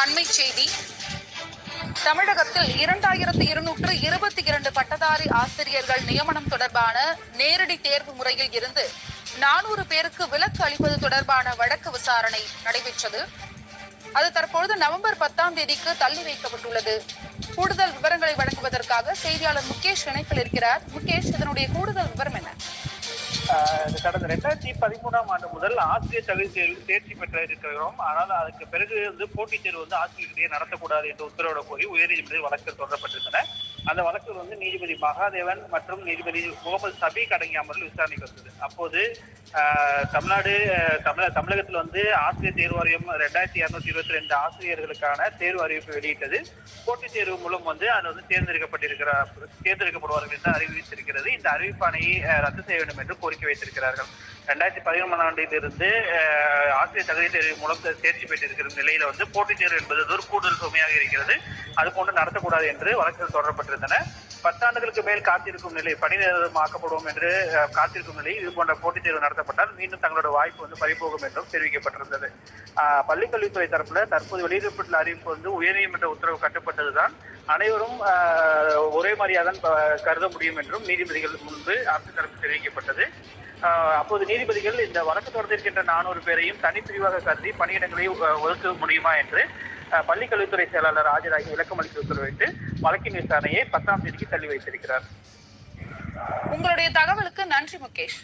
அண்மை செய்தி. தமிழகத்தில் இரண்டாயிரத்து இருநூற்று இருபத்தி இரண்டு பட்டதாரி ஆசிரியர்கள் நியமனம் தொடர்பான நேரடி தேர்வு முறையில் இருந்து நானூறு பேருக்கு விலக்கு அளிப்பது தொடர்பான வழக்கு விசாரணை நடைபெற்றது. அது தற்பொழுது நவம்பர் பத்தாம் தேதிக்கு தள்ளி வைக்கப்பட்டுள்ளது. கூடுதல் விவரங்களை வழங்குவதற்காக செய்தியாளர் முகேஷ் இணைப்பில் இருக்கிறார். முகேஷ் இதனுடைய கூடுதல் விவரம் என்ன? கடந்த ரெண்டாயிரத்தி பதிமூணாம் ஆண்டு முதல் ஆசிரியர் தகுதி தேர்வில் தேர்ச்சி பெற்ற இருக்கிறோம் ஆனால் அதுக்கு பிறகு வந்து போட்டித் தேர்வு வந்து ஆசிரியர்களிடையே நடத்தக்கூடாது என்ற உத்தரவிட கோரி உயர்நீதிமன்றத்தில் வழக்கு தொடரப்பட்டிருந்தன. அந்த வழக்கு வந்து நீதிபதி மகாதேவன் மற்றும் நீதிபதி முகமது சபீக் அடங்கிய அமர்வில் விசாரணைக்கு வந்தது. அப்போது தமிழ்நாடு தமிழ தமிழகத்தில் வந்து ஆசிரியர் தேர்வு வாரியம் ரெண்டாயிரத்தி இரநூத்தி இருபத்தி ரெண்டு ஆசிரியர்களுக்கான தேர்வு அறிவிப்பு வெளியிட்டது. போட்டித் தேர்வு மூலம் வந்து அது வந்து தேர்ந்தெடுக்கப்பட்டிருக்கிற தேர்ந்தெடுக்கப்படுவார்கள் என்று அறிவித்திருக்கிறது. இந்த அறிவிப்பானையை ரத்து செய்ய வேண்டும் என்று கோரிக்கை வைத்திருக்கிறார்கள். ரெண்டாயிரத்தி பதினொன்றாம் ஆண்டிலிருந்து ஆசிரியர் தகுதி தேர்வு மூலம் தேர்ச்சி பெற்றிருக்கிற நிலையில வந்து போட்டித் தேர்வு என்பது ஒரு கூடுதல் சுமையாக இருக்கிறது. அது போன்று நடத்தக்கூடாது என்று வழக்குகள் தொடரப்பட்டிருந்தன. பத்தாண்டுகளுக்கு மேல் காத்திருக்கும் நிலை பணி ஆக்கப்படுவோம் என்று காத்திருக்கும் நிலையில் இது போன்ற போட்டித் தேர்வு நடத்தப்பட்டால் மீண்டும் தங்களோட வாய்ப்பு வந்து பறிபோகும் என்றும் தெரிவிக்கப்பட்டிருந்தது. பள்ளிக்கல்வித்துறை தரப்புல தற்போது வெளியிடப்பட்டுள்ள அறிவிப்பு வந்து உயர்நீதிமன்ற உத்தரவு கட்டுப்பட்டதுதான். அனைவரும் ஒரே மாதிரியாதான் ப- கருத முடியும் என்றும் நீதிபதிகள் முன்பு அரசு தரப்பு தெரிவிக்கப்பட்டது. அப்போது நீதிபதிகள் இந்த வழக்கு தொடர்ந்திருக்கின்ற நானூறு பேரையும் தனிப்பிரிவாக கருதி பணியிடங்களை ஒதுக்க முடியுமா என்று பள்ளிக்கல்வித்துறை செயலாளர் ஆஜராகி விளக்கமளித்து உத்தரவிட்டு வழக்கின் விசாரணையை பத்தாம் தேதிக்கு தள்ளி வைத்திருக்கிறார். உங்களுடைய தகவலுக்கு நன்றி முகேஷ்.